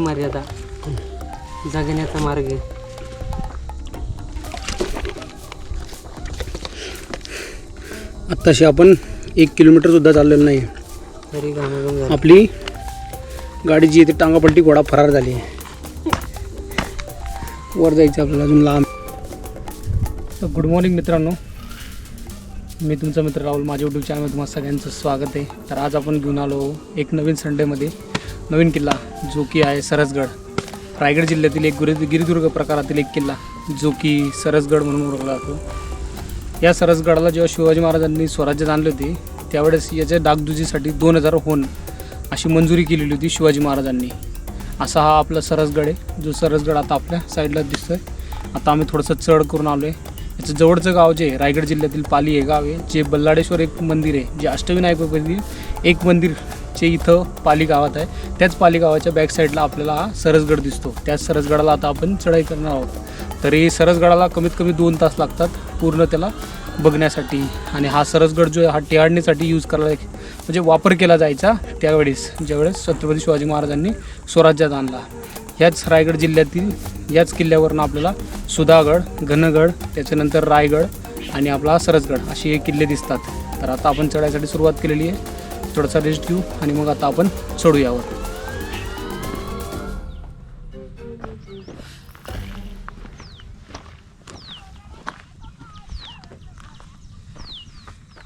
पुत्ती मर्यादा. जगण्याचा मार्ग. आत्ताशी आपण एक किलोमीटरसुद्धा चाललेलं नाही. तरी घामाघूम झालं. आपली गाडीची इथे टांगापलटी घोडा फरार झाली. आहे वर जायचं आपल्याला अजून लांब. तर गुड मॉर्निंग मित्रांनो. मी तुमचा मित्र राहुल. माझ्या यूट्यूब चॅनलमध्ये तुम्हाला सगळ्यांचं स्वागत आहे. तर आज आपण घेऊन आलो एक नवीन संडेमध्ये नवीन किल्ला. जो की आहे सरसगड. रायगड जिल्ह्यातील एक गुरु गिरिदुर्ग प्रकारातील एक किल्ला जो की सरसगड म्हणून ओळखला जातो. या सरसगडाला जेव्हा शिवाजी महाराजांनी स्वराज्यात आणले होते त्यावेळेस याच्या डागदुजीसाठी दोन हजार होन अशी मंजुरी केलेली होती शिवाजी महाराजांनी. असा हा आपला सरसगड आहे जो सरसगड आता आपल्या साईडला दिसतोय. आता आम्ही थोडंसं चढ करून आलो आहे याचं जवळचं गाव जे रायगड जिल्ह्यातील पाली हे गाव आहे जे बल्लाडेश्वर एक मंदिर आहे जे अष्टविनायक एक मंदिर जे इथं पाली गावात आहे त्याच पाली गावाच्या बॅक साईडला आपल्याला हा सरसगड दिसतो. त्याच सरसगडाला आता आपण चढाई करणार आहोत. तरी सरसगडाला कमीत कमी दोन तास लागतात पूर्ण त्याला बघण्यासाठी. आणि हा सरसगड जो आहे हा टिहाडणीसाठी यूज करायला म्हणजे वापर केला जायचा त्यावेळेस ज्यावेळेस छत्रपती शिवाजी महाराजांनी स्वराज्यात आणला. ह्याच रायगड जिल्ह्यातील याच किल्ल्यावरनं आपल्याला सुधागड घनगड त्याच्यानंतर रायगड आणि आपला सरसगड असे हे किल्ले दिसतात. तर आता आपण चढायसाठी सुरुवात केलेली आहे. थोडासा रेस्ट घेऊ आणि मग आता आपण चढू यावर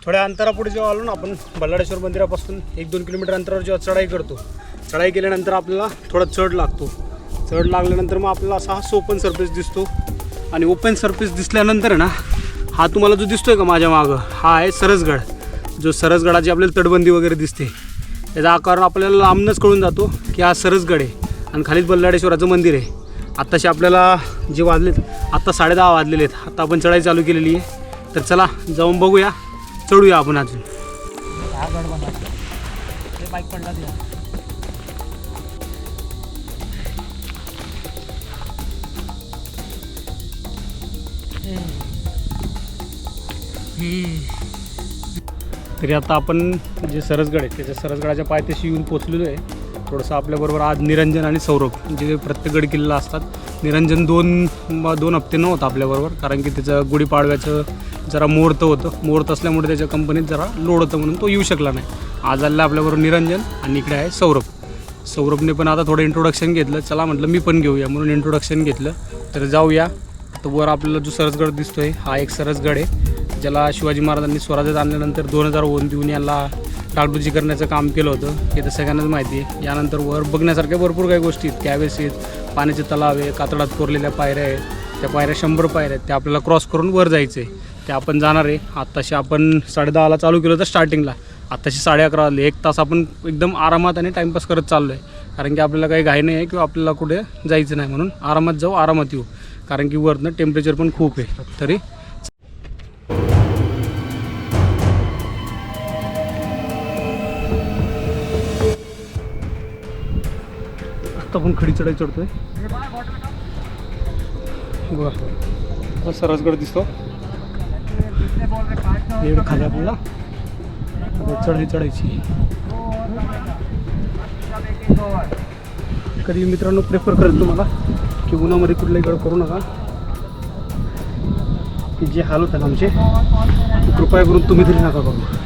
थोड्या अंतरापुढे जेव्हा आलो ना आपण बल्लाडेश्वर मंदिरापासून एक दोन किलोमीटर अंतरावर जेव्हा चढाई करतो चढाई केल्यानंतर आपल्याला थोडा चढ लागतो. चढ लागल्यानंतर मग आपल्याला असा हा ओपन सरफेस दिसतो. आणि ओपन सरफेस दिसल्यानंतर ना हा तुम्हाला जो दिसतोय का माझ्या मागं हा आहे सरसगड. जो सरसगडाची आपल्याला तटबंदी वगैरे दिसते त्याचा आकार आपल्याला लांबनच कळून जातो की हा सरसगड आहे आणि खालीच बल्लाडेश्वराचं मंदिर आहे. आत्ताशी आपल्याला जे वाजलेत आत्ता साडेदहा वाजलेले आहेत. आत्ता आपण चढाई चालू केलेली आहे. तर चला जाऊन बघूया. चढूया आपण अजून. बाईक पडला तरी आता आपण जे सरसगड आहे त्याच्या सरसगडाच्या पायथ्याशी येऊन पोचलेलो आहे. थोडंसं आपल्याबरोबर आज निरंजन आणि सौरभ जे प्रत्येक गड किल्ला असतात निरंजन दोन दोन हप्ते नव्हतं आपल्याबरोबर कारण की त्याचं गुढीपाडव्याचं जरा मुहूर्त होतं. मुहूर्त असल्यामुळे त्याच्या कंपनीत जरा लोड होतं म्हणून तो येऊ शकला नाही. आज आलेला आपल्याबरोबर निरंजन आणि इकडे आहे सौरभ. सौरभने पण आता थोडं इंट्रोडक्शन घेतलं. चला म्हटलं मी पण घेऊया म्हणून इंट्रोडक्शन घेतलं. तर जाऊया. तर वर आपल्याला जो सरसगड दिसतो आहे हा एक सरसगड आहे. ज्याला शिवाजी महाराजांनी स्वराज्यात आणल्यानंतर दोन हजार ओन देऊन याला डागडुजी करण्याचं काम केलं होतं. हे तर सगळ्यांनाच माहिती आहे. यानंतर वर बघण्यासारख्या भरपूर काही गोष्टी आहेत. कॅवेस आहेत पाण्याचे तलाव आहे कातडात कोरलेल्या पायऱ्या आहेत. त्या पायऱ्या शंभर पायऱ्या आहेत. त्या आपल्याला क्रॉस करून वर जायचं आहे. ते आपण जाणार आहे. आत्ताशी आपण साडेदहाला चालू केलं होतं स्टार्टिंगला आत्ताशी साडे अकरा वाजले. एक तास आपण एकदम आरामात आणि टाईमपास करत चाललो आहे कारण की आपल्याला काही घाई नाही आहे किंवा आपल्याला कुठे जायचं नाही म्हणून आरामात जाऊ आरामात येऊ. कारण की वरनं टेम्परेचर पण खूप आहे. तरी मस्त आपण खडी चढाई चढतोय. बघा. सरसगड दिसतो. एवढं खाली आपल्याला. आता चढाई चढायची. कधी मित्रांनो प्रेफर करेल तुम्हाला की उन्हामध्ये कुठलाही गड करू नका. की जे हाल होतात आमचे कृपया करून तुम्ही तरी नका करू.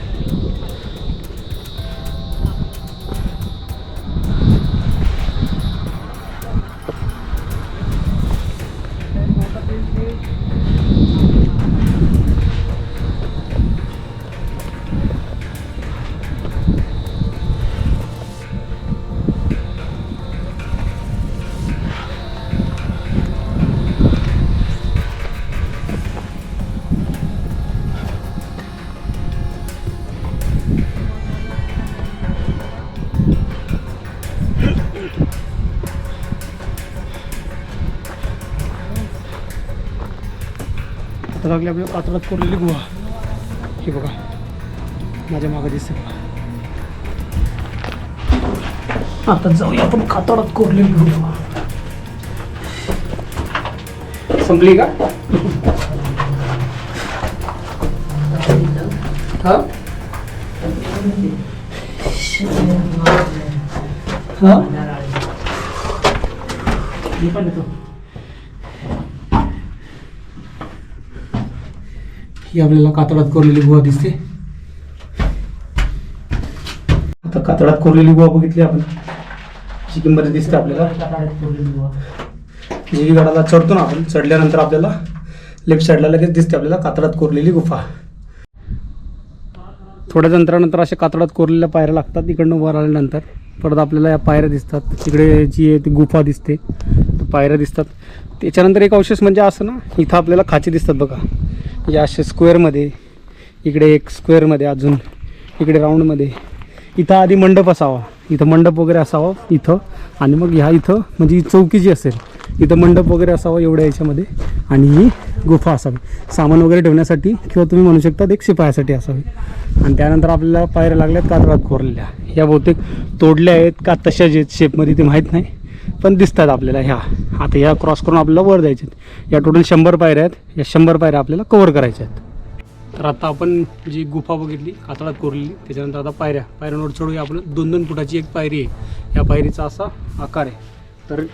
लागली आपल्या कातरात कोरलेली गुहा. हे बघा. माझ्या मागं दिसते बघा आता जाऊया आपण कातडात कोरलेली गुहा. संपली का? हा? हा? मी पण येतो. ही आपल्याला कातळात कोरलेली गुहा दिसते. आता कातळात कोरलेली गुहा बघितली आपण. जी किंमत दिसते आपल्याला. जी गडाला चढतो ना आपण चढल्यानंतर आपल्याला लेफ्ट साईडला लगेच दिसते आपल्याला कातळात कोरलेली गुफा. थोड्या अंतरानंतर अशा कातळात कोरलेल्या पायऱ्या लागतात इकडनं वर आल्यानंतर. परत आपल्याला या पायऱ्या दिसतात. तिकडे जी आहे ती गुफा दिसते. पायऱ्या दिसतात. त्याच्यानंतर एक अवशेष म्हणजे असं ना इथं आपल्याला खाचे दिसतात बघा. या असे स्क्वेअरमध्ये इकडे एक स्क्वेअरमध्ये अजून इकडे राऊंडमध्ये इथं आधी मंडप असावा. इथं मंडप वगैरे असावा इथं. आणि मग ह्या इथं म्हणजे ही चौकी जी असेल इथं मंडप वगैरे असावा एवढ्या याच्यामध्ये. आणि ही गुफा असावी. सामान वगैरे ठेवण्यासाठी किंवा तुम्ही म्हणू शकता एक शिपायासाठी असावी. आणि त्यानंतर आपल्याला पायऱ्या लागल्यात कातळात कोरलेल्या. या बहुतेक तोडल्या आहेत का तशाच आहेत शेपमध्ये ते माहीत नाही. पण दिसतात आपल्याला ह्या. आता ह्या क्रॉस करून आपल्याला वर जायचे आहेत. या टोटल शंभर पायऱ्या आहेत. या शंभर पायऱ्या आपल्याला कवर करायच्या आहेत. तर आता आपण जी गुफा बघितली कातळात कोरलेली त्याच्यानंतर आता पायऱ्या. पायऱ्यांवर चढूया आपण. दोन दोन फुटाची एक पायरी आहे. या पायरीचा असा आकार आहे. तर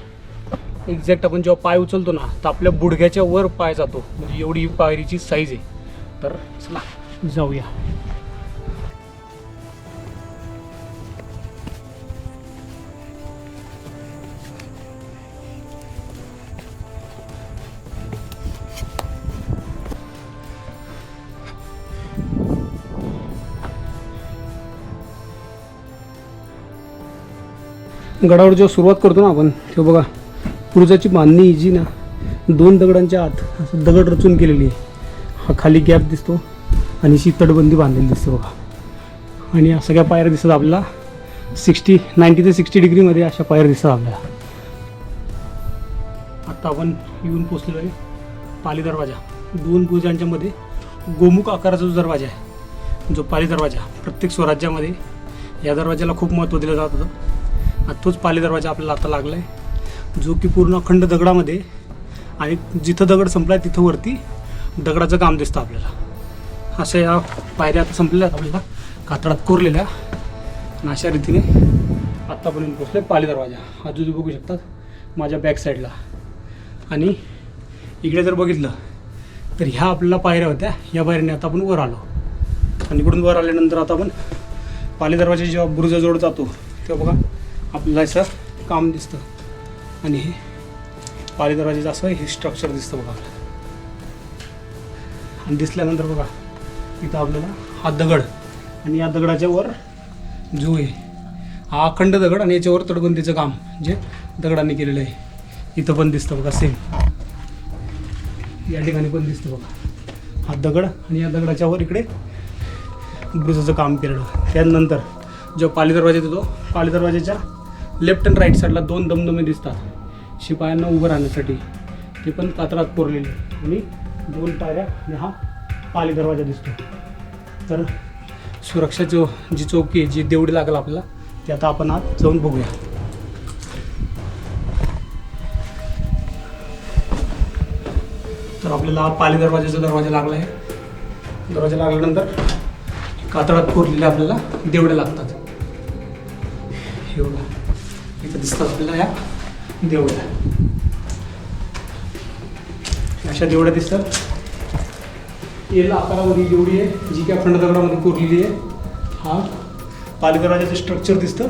एक्झॅक्ट आपण जेव्हा पाय उचलतो ना तर आपल्या बुडघ्याच्या वर पाय जातो. म्हणजे एवढी पायरीची साईज आहे. तर चला जाऊया. गडावर जेव्हा सुरुवात करतो ना आपण तेव्हा बघा पुरुषाची बांधणी जी ना दोन दगडांच्या आत असं दगड रचून केलेली आहे. हा खाली गॅप दिसतो आणि अशी तटबंदी बांधलेली दिसते बघा. आणि या सगळ्या पायऱ्या दिसतात आपल्याला. सिक्स्टी नाईन्टी ते सिक्स्टी डिग्रीमध्ये अशा पायऱ्या दिसतात आपल्याला. आत्ता आपण येऊन पोचलेलो आहे पाली दरवाजा. दोन पूजांच्या मध्ये गोमुख आकाराचा जो दरवाजा आहे जो पाली दरवाजा प्रत्येक स्वराज्यामध्ये या दरवाजाला खूप महत्त्व दिलं जात होतं. तोच पाली दरवाजा आपल्याला आता लागला आहे जो की पूर्ण अखंड दगडामध्ये आणि जिथं दगड संपला तिथं वरती दगडाचं काम दिसतं आपल्याला. अशा या पायऱ्या आता संपलेल्या आहेत आपल्याला कातळात कोरलेल्या. आणि अशा रीतीने आत्तापर्यंत पोचले पाली दरवाजा. आजूबाजू बघू शकतात माझ्या बॅक साईडला आणि इकडे जर बघितलं तर ह्या आपल्याला पायऱ्या होत्या. या पायऱ्याने आता आपण वर आलो. आणि इकडून वर आल्यानंतर आता आपण पाली दरवाजा जेव्हा बुरुजाजवळ जातो तेव्हा बघा आपल्याला असं काम दिसतं. आणि हे पाली असं हे स्ट्रक्चर दिसतं बघा. आणि दिसल्यानंतर बघा इथं आपल्याला हा दगड आणि या दगडाच्या वर जो आहे हा अखंड दगड आणि याच्यावर तडबंदीचं काम जे दगडाने केलेलं आहे इथं पण दिसतं बघा सेम या ठिकाणी पण दिसतं बघा. हा दगड आणि या दगडाच्या वर इकडे ब्रुजाचं काम केलेलं. त्यानंतर जो पाली दरवाजा येतो पाली दरवाजाच्या लेफ्ट अँड राईट साईडला दोन दमदमे दिसतात. शिपायांना उभं राहण्यासाठी. ते पण कातरात कोरलेले. आणि दोन टाऱ्या आणि हा पाली दरवाजा दिसतो. तर सुरक्षा जो जी चौकी आहे जी देवडी लागेल आपल्याला ते आता आपण आज जाऊन बघूया. तर आपल्याला पाली दरवाजाचा दरवाजा लागला आहे. दरवाजा लागल्यानंतर कातळात कोरलेले आपल्याला देवड्या लागतात. हे इथं दिसतात आपल्याला या देवळ्या. अशा देवळ्या दिसतात. येल आकारामध्ये देवळी आहे जी की अखंड दगडामध्ये कोरलेली आहे. हा पाली दरवाजाचं स्ट्रक्चर दिसतं.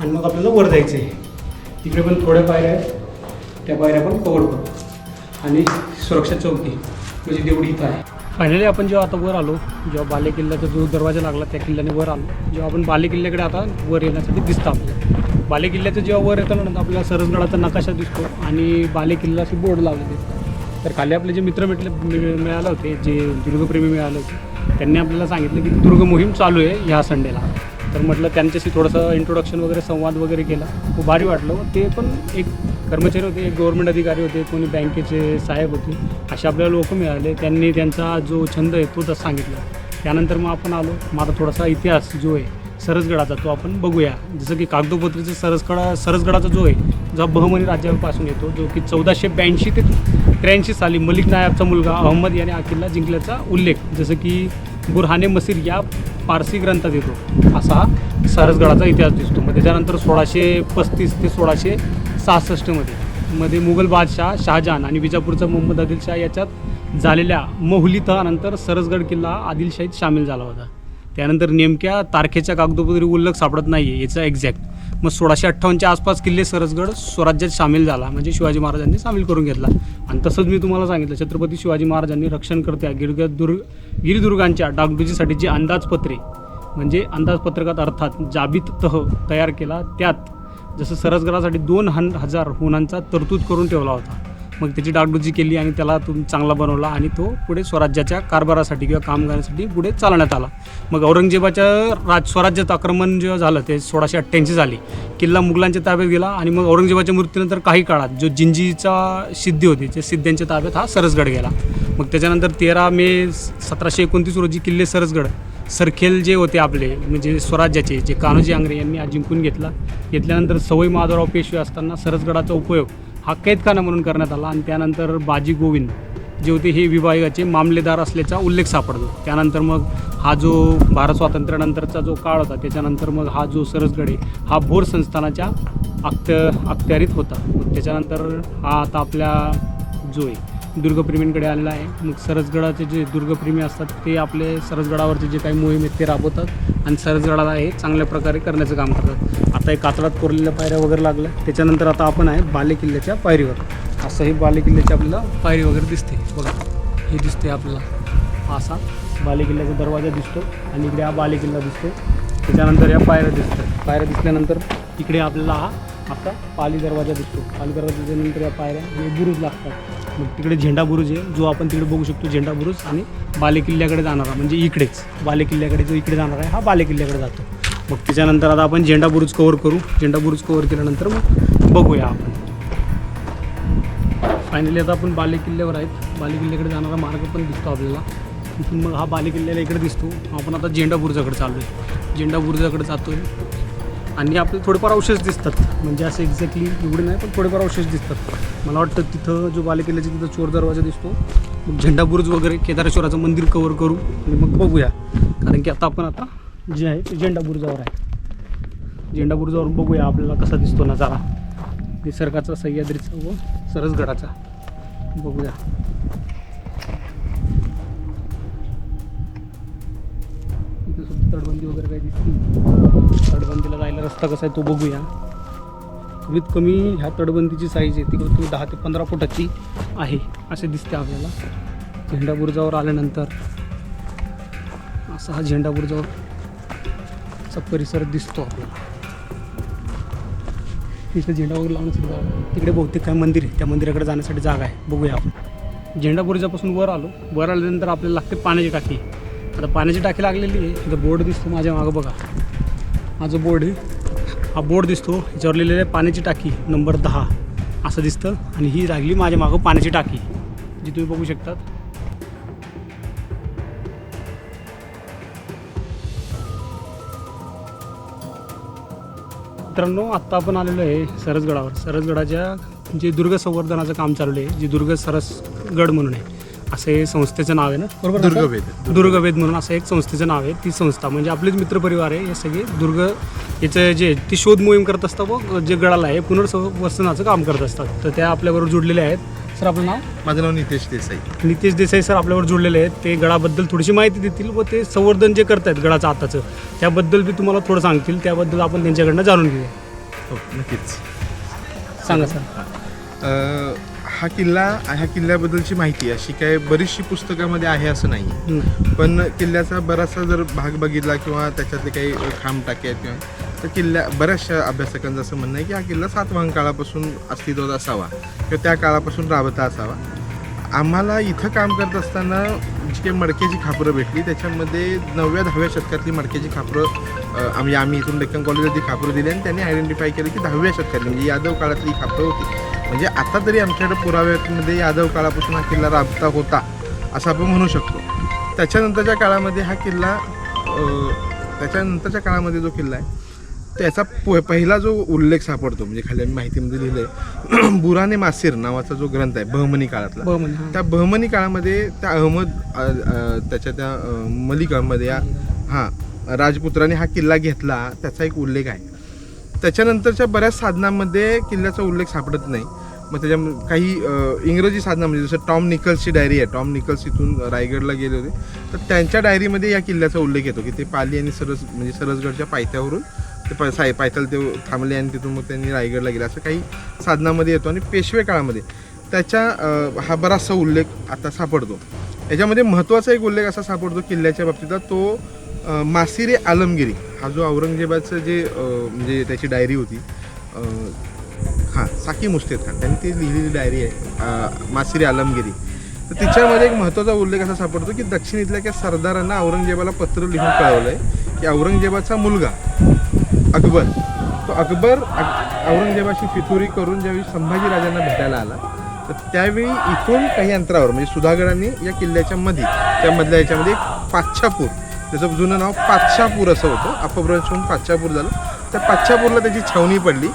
आणि मग आपल्याला वर जायचं आहे तिकडे पण थोड्या पायऱ्या आहेत. त्या पायऱ्या पण कवर करू. आणि सुरक्षा चौकी म्हणजे देवडी इथं आहे. फायनली आपण जेव्हा आता वर आलो जेव्हा बाले किल्ल्याचा जो दरवाजा लागला त्या किल्ल्याने वर आलो. जेव्हा आपण बाले किल्ल्याकडे आता वर येण्यासाठी दिसतं आपल्याला. बाले किल्ल्याचं जेव्हा वर येतो ना आपल्याला सरसगडाचा नकाशा दिसतो आणि बाले किल्ला बोर्ड लावले दिसतो तर खाली आपले जे मित्र मिटले मिळाले होते जे दुर्गप्रेमी मिळाले होते त्यांनी आपल्याला सांगितलं की दुर्ग मोहीम चालू आहे ह्या संडेला. तर म्हटलं त्यांच्याशी थोडंसं इंट्रोडक्शन वगैरे संवाद वगैरे केला. खूप भारी वाटलं. ते पण एक कर्मचारी होते एक गव्हर्मेंट अधिकारी होते कोणी बँकेचे साहेब होते असे आपल्याला लोक मिळाले. त्यांनी त्यांचा जो छंद आहे तो तसं सांगितला. त्यानंतर मग आपण आलो. माझा थोडासा इतिहास जो आहे सरसगडाचा तो आपण बघूया. जसं की कागदोपत्रीचा सरसगडा सरसगडाचा जो आहे जो बहमनी राज्यापासून येतो जो की चौदाशे ब्याऐंशी ते त्र्याऐंशी साली मलिक नायबचा मुलगा अहमद याने हा किल्ला जिंकल्याचा उल्लेख जसं की बुरहाने मसीर या पारसी ग्रंथात येतो. असा हा सरसगडाचा इतिहास दिसतो. मग त्याच्यानंतर सोळाशे पस्तीस ते सोळाशे सहासष्टमध्ये मध्ये मुघल बादशाह शहाजहान आणि विजापूरचा मोहम्मद आदिलशाह याच्यात झालेल्या मोहली तहानंतर सरसगड किल्ला आदिलशाहीत सामील झाला होता. त्यानंतर नेमक्या तारखेच्या कागदोपत्री उल्लेख सापडत नाही आहे याचा एक्झॅक्ट मग सोळाशे अठ्ठावन्नच्या आसपास किल्ले सरसगड स्वराज्यात सामील झाला म्हणजे शिवाजी महाराजांनी सामील करून घेतला. आणि तसंच मी तुम्हाला सांगितलं छत्रपती शिवाजी महाराजांनी रक्षणकर्त्या गिरग दुर्ग गिरिदुर्गांच्या डागडुजीसाठीची अंदाजपत्रे म्हणजे अंदाजपत्रकात अर्थात जाबित तह तयार केला त्यात जसं सरसगडासाठी दोन हन हजार हुनांचा तरतूद करून ठेवला होता. मग त्याची डागडुजी केली आणि त्याला तुम चांगला बनवला आणि तो पुढे स्वराज्याच्या कारभारासाठी किंवा कामगारासाठी पुढे चालवण्यात आला. मग औरंगजेबाच्या राज स्वराज्यात आक्रमण जेव्हा झालं ते सोळाशे अठ्ठ्याऐंशी झाली किल्ला मुघलांच्या ताब्यात गेला आणि मग औरंगजेबाच्या मृत्यूनंतर काही काळात जो जिंजीचा सिद्धी होती जे सिद्ध्यांच्या ताब्यात हा सरसगड गेला. मग त्याच्यानंतर तेरा मे सतराशे एकोणतीस रोजी किल्ले सरसगड सरखेल जे होते आपले म्हणजे स्वराज्याचे जे कान्होजी आंग्रे यांनी आज जिंकून घेतला. घेतल्यानंतर सवय माधवराव पेशवे असताना सरसगडाचा उपयोग हा कैदखाना म्हणून करण्यात आला. आणि त्यानंतर बाजी गोविंद जे होते हे विभागाचे मामलेदार असल्याचा उल्लेख सापडतो. त्यानंतर मग हा जो भारत स्वातंत्र्यानंतरचा जो काळ होता त्याच्यानंतर मग हा जो सरसगड आहे हा भोर संस्थानाच्या अख्त अखत्यारीत होता. त्याच्यानंतर हा आता आपल्या जो आहे दुर्गप्रेमींकडे आलेला आहे. मग सरसगडाचे जे दुर्गप्रेमी असतात ते आपले सरसगडावरचे जे काही मोहीम आहेत ते राबवतात. आणि सरसगडाला हे चांगल्या प्रकारे करण्याचं काम करतात. आता एक कातळात कोरलेल्या पायऱ्या वगैरे लागल्या. त्याच्यानंतर आता आपण आहे बाले किल्ल्याच्या पायरीवर. असं हे बाले किल्ल्याची आपल्याला पायरी वगैरे दिसते. बघा हे दिसते आपल्याला. असा बाले किल्ल्याचा दरवाजा दिसतो आणि इकडे हा बाले किल्ला दिसतो त्याच्यानंतर या पायऱ्या दिसतात. पायऱ्या दिसल्यानंतर इकडे आपल्याला हा आपला पाली दरवाजा दिसतो. पाली दरवाजाच्यानंतर या पायऱ्या आणि बुरुज लागतात. मग तिकडे झेंडा बुरुज आहे जो आपण तिकडे बघू शकतो झेंडा बुरुज. आणि बाले किल्ल्याकडे जाणारा म्हणजे इकडेच. बाले किल्ल्याकडे जो इकडे जाणार आहे हा बाले किल्ल्याकडे जातो. मग त्याच्यानंतर आता आपण झेंडा बुरुज कवर करू. झेंडा बुरुज कवर केल्यानंतर मग बघूया आपण. फायनली आता आपण बाले किल्ल्यावर आहेत. बाले किल्ल्याकडे जाणारा मार्ग पण दिसतो आपल्याला. तिथून मग हा बाले किल्ल्याला इकडे दिसतो. आपण आता झेंडा बुरुजाकडे चाललो आहे झेंडा बुरुजाकडे जातो आहे आणि आपले थोडेफार अवशेष दिसतात. म्हणजे असं एक्झॅक्टली एवढे नाही पण थोडेफार अवशेष दिसतात. मला वाटतं तिथं जो बाले किल्ल्याचा तिथं चोर दरवाजा दिसतो मग झेंडा बुरुज वगैरे केदारेश्वराचं मंदिर कवर करू आणि मग बघूया. कारण की आता आपण आता जे आहे ते झेंडा बुरुजावर आहे. झेंडा बुरुजावरून बघूया आपल्याला कसा दिसतो नजारा. निसर्गाचा सह्याद्रीचा व सरसगडाचा. बघूया. इथे सुद्धा तटबंदी वगैरे काही दिसते तटबंदीला जायला रस्ता कसा आहे तो बघूया. कमीत कमी ह्या तटबंदीची साईज आहे ती कमीत कमी दहा ते पंधरा फुटाची आहे असे दिसते आपल्याला. झेंडा बुरुजावर आल्यानंतर असा हा झेंडा असा परिसर दिसतो आपल्याला तिथे झेंडा वगैरे लावून जागा तिकडे बहुतेक काय मंदिर आहे. त्या मंदिराकडे जाण्यासाठी जागा आहे. बघूया आपण. झेंडापुरीच्यापासून वर आलो. वर आल्यानंतर आपल्याला लागते पाण्याची टाकी. आता पाण्याची टाकी लागलेली आहे. इथं बोर्ड दिसतो माझ्या मागं बघा. हा जो बोर्ड आहे. हा बोर्ड दिसतो. ह्याच्यावर लिहिलेलं आहे पाण्याची टाकी नंबर दहा. असं दिसतं. आणि ही लागली माझ्या मागं पाण्याची टाकी. जी तुम्ही बघू शकतात. मित्रांनो आत्ता आपण आलेलो आहे सरसगडावर. सरसगडाच्या जे दुर्ग संवर्धनाचं काम चालू आहे जे दुर्ग सरसगड म्हणून आहे असं हे संस्थेचं नाव आहे ना? बरोबर? दुर्गवेद. दुर्गवेद. म्हणून असं एक संस्थेचं नाव आहे ती संस्था. म्हणजे आपलेच मित्रपरिवार आहे हे सगळे दुर्ग याचं जे ती शोध मोहीम करत असतात व जे गडाला आहे पुनर्वसनाचं काम करत असतात. तर त्या आपल्याबरोबर जुडलेले आहेत. सर आपलं नाव? माझं नाव नितेश देसाई. नितेश देसाई सर आपल्यावर जुळलेले आहेत. ते गडाबद्दल थोडीशी माहिती देतील व ते संवर्धन जे करतायत गडाचं आताचं त्याबद्दल बी तुम्हाला थोडं सांगतील. त्याबद्दल आपण त्यांच्याकडनं जाणून घेऊया. हो नक्कीच. सांगा सर. अं, हा किल्ला ह्या किल्ल्याबद्दलची माहिती अशी काय बरीचशी पुस्तकामध्ये आहे असं नाही. पण किल्ल्याचा बराचसा जर भाग बघितला किंवा त्याच्यातले काही खांब टाके आहेत किंवा तर किल्ल्या बऱ्याचशा अभ्यासकांचं असं म्हणणं आहे की हा किल्ला सातवाहन काळापासून अस्तित्वात असावा किंवा त्या काळापासून राबता असावा. आम्हाला इथं काम करत असताना जी काही मडक्याची खापरं भेटली त्याच्यामध्ये नवव्या दहाव्या शतकातली मडक्याची खापरं आम्ही आम्ही इथून डेक्कन कॉलेजला ती खापरं दिली आणि त्यांनी आयडेंटिफाय केलं की दहाव्या शतकातली म्हणजे यादव काळातली खापरं होती. म्हणजे आता तरी आमच्याकडे पुराव्यामध्ये यादव काळापासून हा किल्ला राबता होता असं आपण म्हणू शकतो. त्याच्यानंतरच्या काळामध्ये हा किल्ला त्याच्यानंतरच्या काळामध्ये जो किल्ला आहे त्याचा प पहिला जो उल्लेख सापडतो म्हणजे खाली आम्ही माहितीमध्ये लिहिलं आहे बुराने मासीर नावाचा जो ग्रंथ आहे बहमनी काळातला. त्या बहमनी काळामध्ये त्या अहमद त्याच्या त्या मलिकामध्ये या हां राजपुत्राने हा किल्ला घेतला त्याचा एक उल्लेख आहे. त्याच्यानंतरच्या बऱ्याच साधनांमध्ये किल्ल्याचा उल्लेख सापडत नाही. मग त्याच्या काही इंग्रजी साधना म्हणजे जसं टॉम निकल्सची डायरी आहे टॉम निकल्स इथून रायगडला गेले होते. तर त्यांच्या डायरीमध्ये या किल्ल्याचा उल्लेख येतो की ते पाली आणि सरस म्हणजे सरसगडच्या पायथ्यावरून ते प साय पायथल ते थांबले आणि तिथून मग त्यांनी रायगडला गेले. असं काही साधनामध्ये येतो आणि पेशवे काळामध्ये. त्याच्या हा बराचसा उल्लेख आता सापडतो. याच्यामध्ये महत्त्वाचा एक उल्लेख असा सापडतो किल्ल्याच्या बाबतीतला तो मासिरे आलमगिरी. हा जो औरंगजेबाचं जे म्हणजे त्याची डायरी होती हां साकी मुस्तेद खान. त्यांनी ती लिहिलेली डायरी आहे मासिरी मासिरे आलमगिरी. तर तिच्यामध्ये एक महत्त्वाचा उल्लेख असा सापडतो की दक्षिणेतल्या त्या सरदारांना औरंगजेबाला पत्र लिहून कळवलं आहे की औरंगजेबाचा मुलगा अकबर. तो अकबर अक- औरंगजेबाशी फितुरी करून ज्यावेळी संभाजी राजांना भेटायला आला तर त्यावेळी इथून काही अंतरावर म्हणजे सुधागडांनी या किल्ल्याच्या मध्ये त्या मधल्या याच्यामध्ये एक पाच्छापूर त्याचं जुनं नाव पाच्छापूर असं होतं अपभ्रंश होऊन पाच्छापूर झालं. त्या पाच्छापूरला त्याची छावणी पडली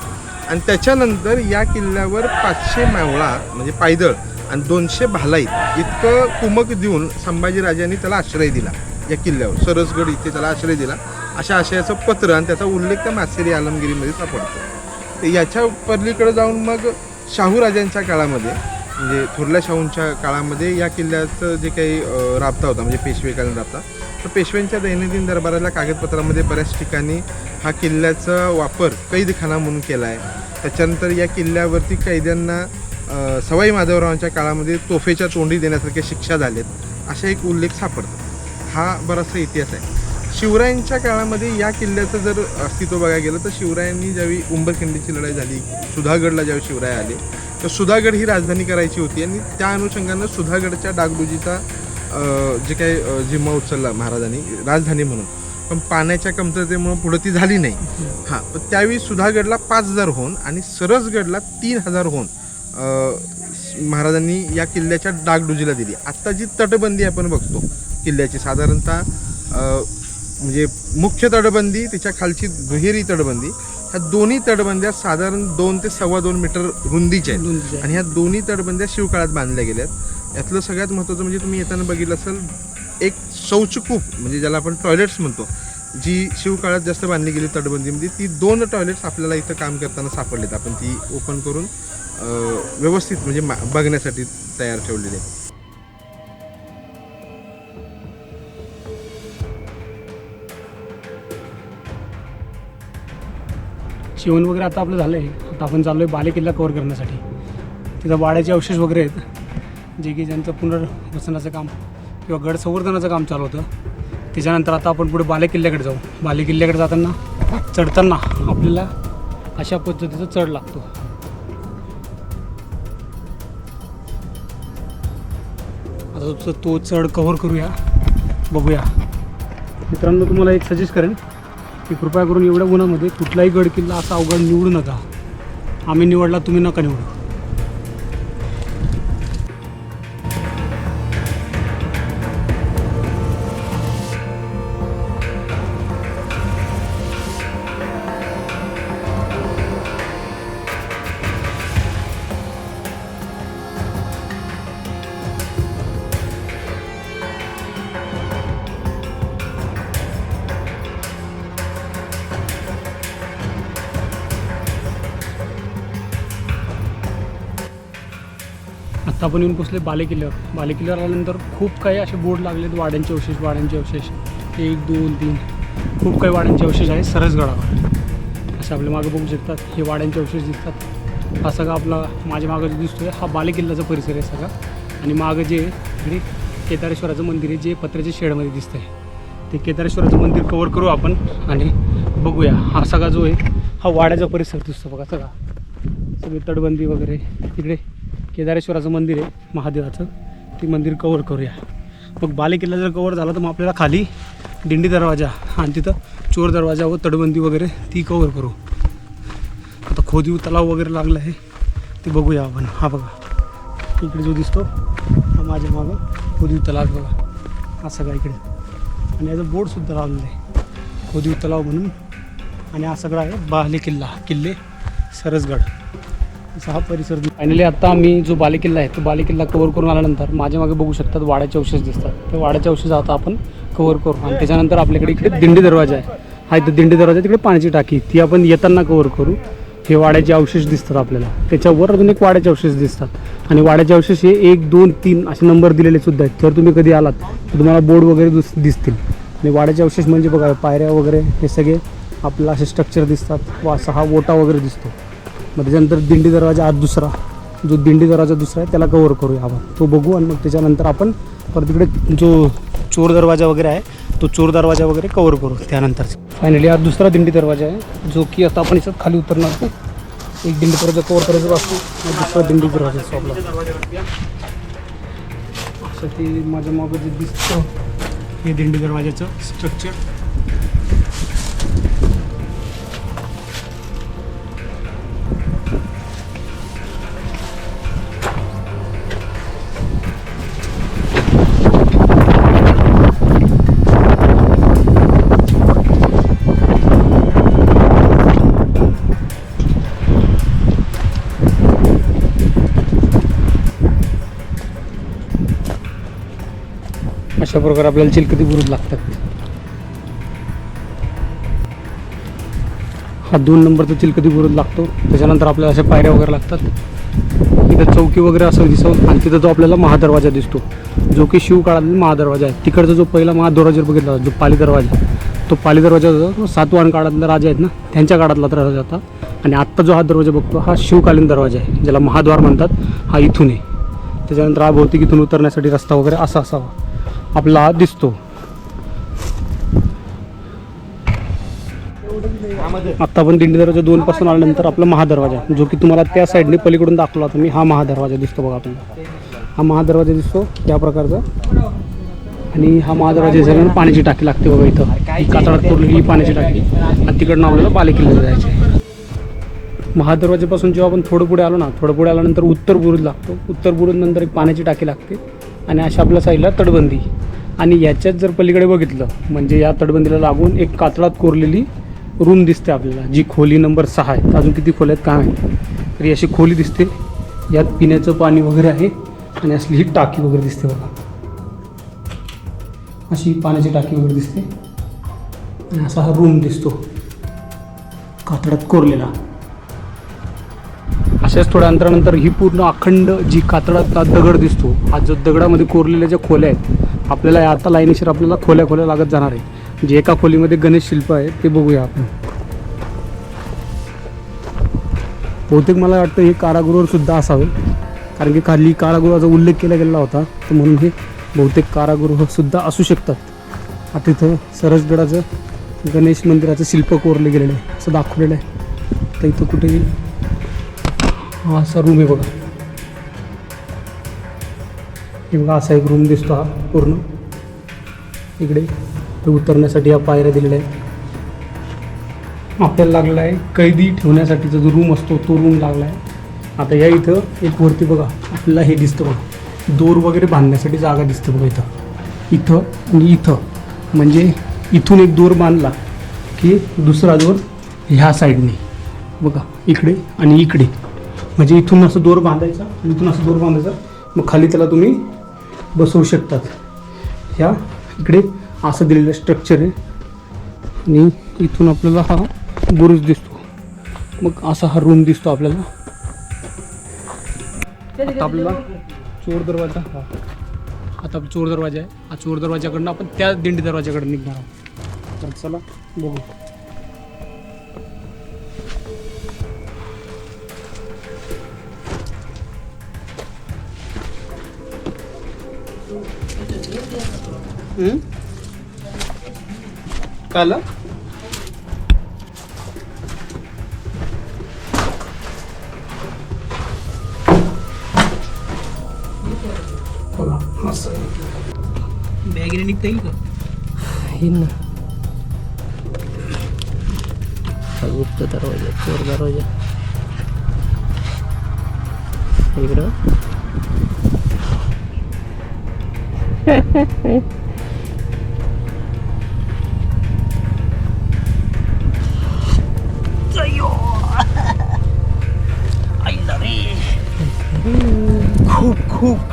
आणि त्याच्यानंतर या किल्ल्यावर पाचशे मावळा म्हणजे पायदळ आणि दोनशे भालाई इतकं कुमक देऊन संभाजी राजांनी त्याला आश्रय दिला या किल्ल्यावर. सरसगड इथे त्याला आश्रय दिला. अशा आशयाचं पत्र आणि त्याचा उल्लेख त्या मासेरी आलमगिरीमध्ये सापडतो तर याच्या पलीकडे जाऊन मग शाहू राजांच्या काळामध्ये म्हणजे थोरल्या शाहूंच्या काळामध्ये या किल्ल्याचं जे काही राबता होता म्हणजे पेशवेकालीन राबता तर पेशव्यांच्या दैनंदिन दरबाराला कागदपत्रामध्ये बऱ्याच ठिकाणी हा किल्ल्याचा वापर कैदखाना म्हणून केला आहे त्याच्यानंतर या किल्ल्यावरती कैद्यांना सवाई माधवरावांच्या काळामध्ये तोफेच्या तोंडी देण्यासारख्या शिक्षा झाल्यात असा एक उल्लेख सापडतो. हा बराचसा इतिहास आहे. शिवरायांच्या काळामध्ये या किल्ल्याचं जर अस्तित्व बघायला गेलं तर शिवरायांनी ज्यावेळी उंबरखिंडीची लढाई झाली सुधागडला ज्यावेळी शिवराय आले तर सुधागड ही राजधानी करायची होती. आणि त्या अनुषंगानं सुधागडच्या डागडुजीचा जे काही जिम्मा उचलला महाराजांनी राजधानी म्हणून. पण पाण्याच्या कमतरतेमुळे पुढे ती झाली नाही. हां पण त्यावेळी सुधागडला पाच हजार होऊन आणि सरसगडला तीन हजार होऊन महाराजांनी या किल्ल्याच्या डागडुजीला दिली. आत्ता जी तटबंदी आपण बघतो किल्ल्याची साधारणतः म्हणजे मुख्य तटबंदी त्याच्या खालची दुहेरी तटबंदी ह्या दोन्ही तटबंद्या साधारण दोन ते सव्वा दोन मीटर रुंदीच्या आहेत. आणि ह्या दोन्ही तटबंद्या शिवकाळात बांधल्या गेल्यात. यातलं सगळ्यात महत्त्वाचं म्हणजे तुम्ही येताना बघितलं असेल एक शौचकूप म्हणजे ज्याला आपण टॉयलेट्स म्हणतो जी शिवकाळात जास्त बांधली गेली तटबंदीमध्ये ती दोन टॉयलेट्स आपल्याला इथं काम करताना सापडलेत. आपण ती ओपन करून व्यवस्थित म्हणजे मा- बघण्यासाठी तयार ठेवलेले आहेत. जेवण वगैरे आता आपलं झालं आहे आता आपण चाललो आहे बालेकिल्ला कवर करण्यासाठी. तिथं वाड्याचे अवशेष वगैरे आहेत. जे की ज्यांचं पुनर्वसनाचं काम किंवा गड संवर्धनाचं काम चालू होतं. त्याच्यानंतर आता आपण पुढे बालेकिल्ल्याकडे जाऊ. बालेकिल्ल्याकडे जाताना चढताना आपल्याला अशा पद्धतीचा चढ लागतो. आता तो चढ कव्हर करूया. बघूया. मित्रांनो तुम्हाला एक सजेस्ट करेन. की कृपया करून एवढ्या उन्हामध्ये कुठलाही गड किल्ला असा अवघड निवडू नका. आम्ही निवडला तुम्ही नका निवडू. आपण येऊन पोचले बालेकिल्ल्यावर बालेकिल्ल्यावर आल्यानंतर खूप काही असे बोर्ड लागलेत वाड्यांचे अवशेष वाड्यांचे अवशेष. एक दोन तीन. खूप काही वाड्यांचे अवशेष आहेत सरसगडावर. असे आपल्या मागं बघू शकतात. हे वाड्यांचे अवशेष दिसतात. हा सगळा आपला माझ्या मागं जो आहे हा बालेकिल्ल्याचा परिसर आहे सगळा. आणि मागं जे इकडे केदारेश्वराचं मंदिर आहे जे पत्र्याच्या शेडमध्ये दिसतं आहे ते केदारेश्वराचं मंदिर कवर करू आपण आणि बघूया. हा सगळा जो आहे हा वाड्याचा परिसर दिसतो बघा सगळा. सगळी तटबंदी वगैरे. तिकडे केदारेश्वराचं मंदिर आहे महादेवाचं. ते मंदिर कवर करूया. मग बालेकिल्ला जर कवर झाला तर मग आपल्याला खाली दिंडी दरवाजा आणि तिथं चोर दरवाजा व तटबंदी वगैरे ती कवर करू. आता खोदीव तलाव वगैरे लागला आहे ते बघूया आपण. हा बघा. इकडे जो दिसतो हा माझ्या मागं खोदीव तलाव बघा. हा सगळा इकडे? आणि याचं बोर्डसुद्धा लावलेलं आहे. खोदीव तलाव म्हणून. आणि हा सगळा आहे बाले किल्ला किल्ले सरसगड. असा हा परिसर फायनली आता आम्ही जो बालेकिल्ला आहे तो बालेकिल्ला कव्हर करून आल्यानंतर माझ्या मागे बघू शकतात वाड्याचे अवशेष दिसतात. ते वाड्याचे अवशेष आता आपण कव्हर करू. आणि त्याच्यानंतर आपल्याकडे इकडे दिंडी दरवाजा आहे. हा इथं दिंडी दरवाजा तिकडे पाण्याची टाकी ती आपण येताना कव्हर करू. हे वाड्याचे अवशेष दिसतात आपल्याला. त्याच्यावर अजून एक वाड्याचे अवशेष दिसतात. आणि वाड्याचे अवशेष हे एक दोन तीन असे नंबर दिलेले सुद्धा आहेत. जर तुम्ही कधी आलात तर तुम्हाला बोर्ड वगैरे दिस दिसतील. आणि वाड्याचे अवशेष म्हणजे बघा पायऱ्या वगैरे हे सगळे आपल्याला असे स्ट्रक्चर दिसतात. वा असा हा ओटा वगैरे दिसतो. मग त्याच्यानंतर दिंडी दरवाजा आत दुसरा. जो दिंडी दरवाजा दुसरा आहे त्याला कवर करूया आपण. तो बघू आणि मग त्याच्यानंतर आपण परत इकडे जो चोर दरवाजा वगैरे आहे तो चोर दरवाजा वगैरे कवर करू त्यानंतर. फायनली हा दुसरा दिंडी दरवाजा आहे जो की आता आपण याच्यात खाली उतरणार आहोत. एक दिंडी दरवाजा कव्हर करायचा असतो दुसरा दिंडी दरवाजा असतो आपला. ते माझ्या मागं जे दिसतं हे दिंडी दरवाजाचं स्ट्रक्चर अशा प्रकारे आपल्याला चिलकती बुरुज लागतात. हा दोन नंबरचा चिलकती बुरुज लागतो. त्याच्यानंतर आपल्याला अशा पायऱ्या वगैरे लागतात. तिथं चौकी वगैरे असं दिसतं आणि तिथं जो आपल्याला महादरवाजा दिसतो. जो की शिवकाळातील महादरवाजा आहे. तिकडचा जो पहिला महादरवाजा बघितला जो पाली दरवाजा तो पाली दरवाजा होता तो सातवाहन काळातला राजा आहेत ना त्यांच्या काळातला दरवाजा होता. आणि आत्ता जो हा दरवाजा बघतो हा शिवकालीन दरवाजा आहे ज्याला महाद्वार म्हणतात हा इथून आहे. त्याच्यानंतर हा भौतिक इथून उतरण्यासाठी रस्ता वगैरे असा असावा. आपला दिसतो. आता आपण दिंडी दरवाजा दोन पासून आल्यानंतर आपला महादरवाजा जो की तुम्हाला त्या साईडने पलीकडून दाखवला होता. मी हा महादरवाजा दिसतो बघा आपल्याला हा महादरवाजा दिसतो त्या प्रकारचा. आणि हा महादरवाजा झाल्यानंतर पाण्याची टाकी लागते बघा इथं. कातळात पुरलेली पाण्याची टाकी. आणि तिकडनं आपल्याला बालेकिल्ल्याला जायचे. महादरवाजेपासून जेव्हा आपण थोडं पुढे आलो ना थोडं पुढे आल्यानंतर उत्तर बुरुज लागतो. उत्तर बुरुज नंतर एक पाण्याची टाकी लागते. आणि अशा आपल्या साईडला तटबंदी. आणि याच्यात जर पलीकडे बघितलं म्हणजे या तटबंदीला लागून एक कातळात कोरलेली रूम दिसते आपल्याला जी खोली नंबर सहा आहे. अजून किती खोल्या आहेत काय माहिती. तर अशी खोली दिसते. यात पिण्याचं पाणी वगैरे आहे आणि असली ही टाकी वगैरे दिसते बघा. अशी पाण्याची टाकी वगैरे दिसते. आणि असा हा रूम दिसतो. कातळात कोरलेला. अशाच थोड्या अंतरानंतर ही पूर्ण अखंड जी कातळात दगड दिसतो हा जो दगडामध्ये कोरलेल्या ज्या खोल्या आहेत आपल्याला आता लाईनीशीर आपल्याला खोल्या खोल्या लागत जाणार आहे. जे एका खोलीमध्ये गणेश शिल्प आहे ते बघूया आपण. बहुतेक मला वाटतं हे कारागृह सुद्धा असावे कारण की खाली कारागृहाचा उल्लेख केला गेला होता तर म्हणून हे बहुतेक कारागृह सुद्धा असू शकतात. आता तिथं सरसगडाचं गणेश मंदिराचं शिल्प कोरले गेलेलं आहे असं दाखवलेलं आहे. तर इथं कुठेही हा असा रूम आहे बघा. हे बघा असा एक रूम दिसतो हा पूर्ण. इकडे ते उतरण्यासाठी हा पायऱ्या दिलेल्या आहेत. आपल्याला लागला आहे कैदी ठेवण्यासाठीचा जो रूम असतो तो रूम लागला आहे. आता या इथं एक वरती बघा आपल्याला हे दिसतं बघा. दोर वगैरे बांधण्यासाठी जागा दिसते बघा इथं. इथं आणि इथं. म्हणजे इथून एक दोर बांधला की दुसरा दोर ह्या साईडने बघा इकडे आणि इकडे. म्हणजे इथून असं दोर बांधायचा आणि इथून असं दोर बांधायचा. मग खाली त्याला तुम्ही बसवू शकतात. ह्या इकडे असं दिलेलं स्ट्रक्चर आहे. आणि इथून आपल्याला हा बुरुज दिसतो. मग असा हा रूम दिसतो आपल्याला. आता आपल्याला चोर दरवाजा हा. आता आपला चोर दरवाजा आहे. हा चोर दरवाजाकडनं आपण त्या दिंडी दरवाजाकडे निघणार आहोत. तर चला बघू. काला बघा असं बॅगेने निघता येईल का येईल ना गुप्त दरवाजा चोर दरवाजा इकडं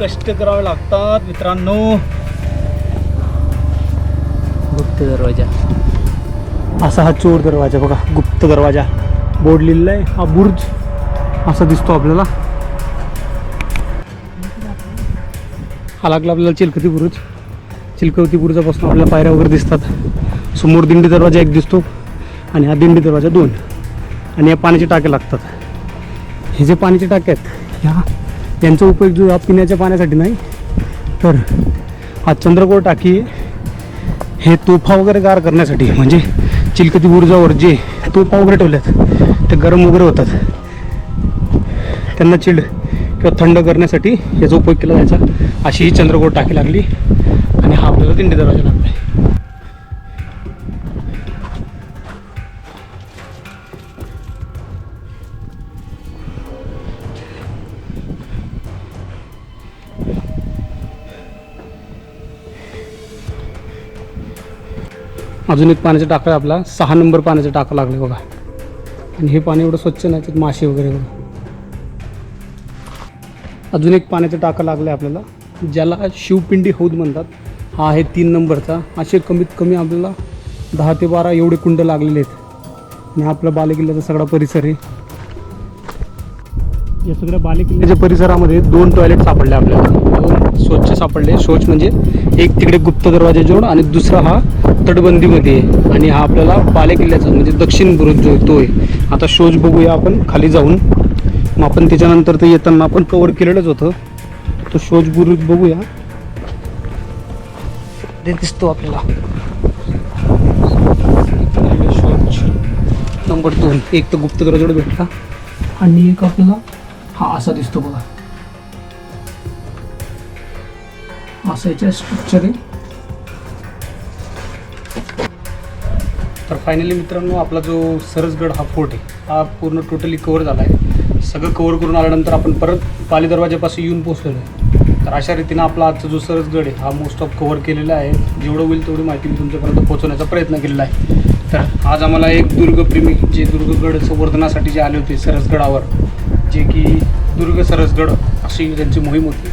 कष्ट करावे लागतात मित्रांनो. गुप्त दरवाजा. असा हा चोर दरवाजा बघा गुप्त दरवाजा. बोर्ड लिहिलेला आहे हा बुर्ज. असा दिसतो आपल्याला. हा लागला आपल्याला चिलकती बुरुज. चिलकवती बुरुजापासून आपल्याला पायऱ्या वगैरे दिसतात. समोर दिंडी दरवाजा एक दिसतो आणि हा दिंडी दरवाजा दोन. आणि या पाण्याचे टाके लागतात. हे जे पाण्याचे टाके आहेत ह्या यांचा उपयोग जो हा पिण्याच्या पाण्यासाठी नाही तर हा चंद्रकोर टाकी हे तोफा वगैरे गार करण्यासाठी म्हणजे चिलकती बुरुजावर जे तोफा वगैरे ठेवल्यात ते गरम वगैरे होतात. त्यांना चिल्ड किंवा थंड करण्यासाठी याचा उपयोग केला जायचा. अशी ही चंद्रकोर टाकी लागली आणि हा आपल्याला दिंडी दरवाजा लागला. आहे अजून एक पाण्याचा टाका आहे आपला. सहा नंबर पाण्याचा टाका लागला बघा. आणि हे पाणी एवढं स्वच्छ नाही त्यात मासे वगैरे बघा. अजून एक पाण्याचा टाका लागला आहे आपल्याला ज्याला शिवपिंडी हौद म्हणतात. हा आहे तीन नंबरचा. असे कमीत कमी आपल्याला दहा ते बारा एवढे कुंड लागलेले आहेत. आणि आपला बालेकिल्ल्याचा सगळा परिसर आहे. या सगळ्या बालेकिल्ल्याच्या परिसरामध्ये दोन टॉयलेट सापडले आपल्याला. दोन स्वच्छ सापडले. शौच म्हणजे एक तिकडे गुप्त दरवाजा जोड आणि दुसरा हा तटबंदीमध्ये आहे. आणि हा आपल्याला बालेकिल्ल्याचा म्हणजे दक्षिण बुरुज जो आहे तो आहे. आता शोज बघूया आपण खाली जाऊन. मग आपण त्याच्यानंतर ते येताना आपण कवर केलेलंच होतं. तो शोज बुरुज बघूया. ते दिसतो आपल्याला. शोज नंबर दोन एक तर गुप्त दरवाजा भेटला. आणि एक आपल्याला हा असा दिसतो बघा. असं याच्या स्ट्रक्चर आहे तर फायनली मित्रांनो आपला जो सरसगड हा फोर्ट आहे हा पूर्ण टोटली कवर झाला आहे. सगळं कवर करून आल्यानंतर आपण परत पाली दरवाज्यापासून येऊन पोहोचलेलो आहे. तर अशा रीतीनं आपला आजचा जो सरसगड आहे हा मोस्ट ऑफ कवर केलेला आहे. जेवढं होईल तेवढी माहिती मी तुमच्यापर्यंत पोहोचवण्याचा प्रयत्न केलेला आहे. तर आज आम्हाला एक दुर्गप्रेमी जे दुर्गगड संवर्धनासाठी जे आले होते सरसगडावर जे की दुर्ग सरसगड अशी त्यांची मोहीम होती.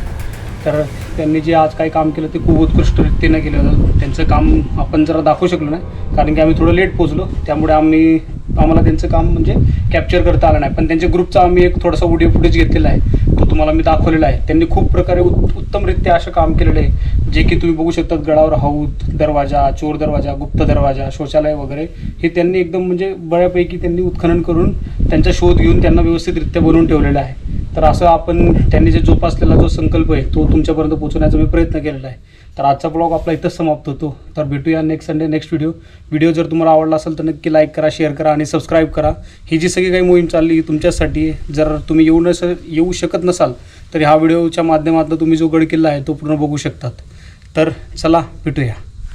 तर त्यांनी जे आज काय काम केलं ते खूप उत्कृष्ट केलं त्यांचं काम आपण जरा दाखवू शकलो नाही कारण की आम्ही थोडं लेट पोचलो त्यामुळे आम्ही आम्हाला त्यांचं काम म्हणजे कॅप्चर करता आलं नाही. पण त्यांच्या ग्रुपचा आम्ही एक थोडासा व्हिडिओ फुटेज घेतलेला आहे. तो तुम्हाला मी दाखवलेला आहे. त्यांनी खूप प्रकारे उत् उत्तमरित्या असं काम केलेलं आहे. जे की तुम्ही बघू शकता गडावर हौद दरवाजा चोर दरवाजा गुप्त दरवाजा शौचालय वगैरे हे त्यांनी एकदम म्हणजे बऱ्यापैकी त्यांनी उत्खनन करून त्यांचा शोध घेऊन त्यांना व्यवस्थितरित्या बनवून ठेवलेला आहे. तर असं आपण त्यांनी जे जोपासलेला जो संकल्प आहे तो तुमच्यापर्यंत पोहोचवण्याचा मी प्रयत्न केलेला आहे. तर आजचा ब्लॉग आपला इथंच समाप्त होतो. तर भेटूया next Sunday next video video जर तुम्हाला आवडला असेल तर नक्की लाईक करा शेअर करा आणि सबस्क्राईब करा. ही जी सगळी काही मोहीम चालली ही तुमच्यासाठी जर तुम्ही येऊ नस येऊ शकत नसाल तर ह्या व्हिडिओच्या माध्यमातून तुम्ही जो गड किल्ला आहे तो पूर्ण बघू शकतात. तर चला भेटूया.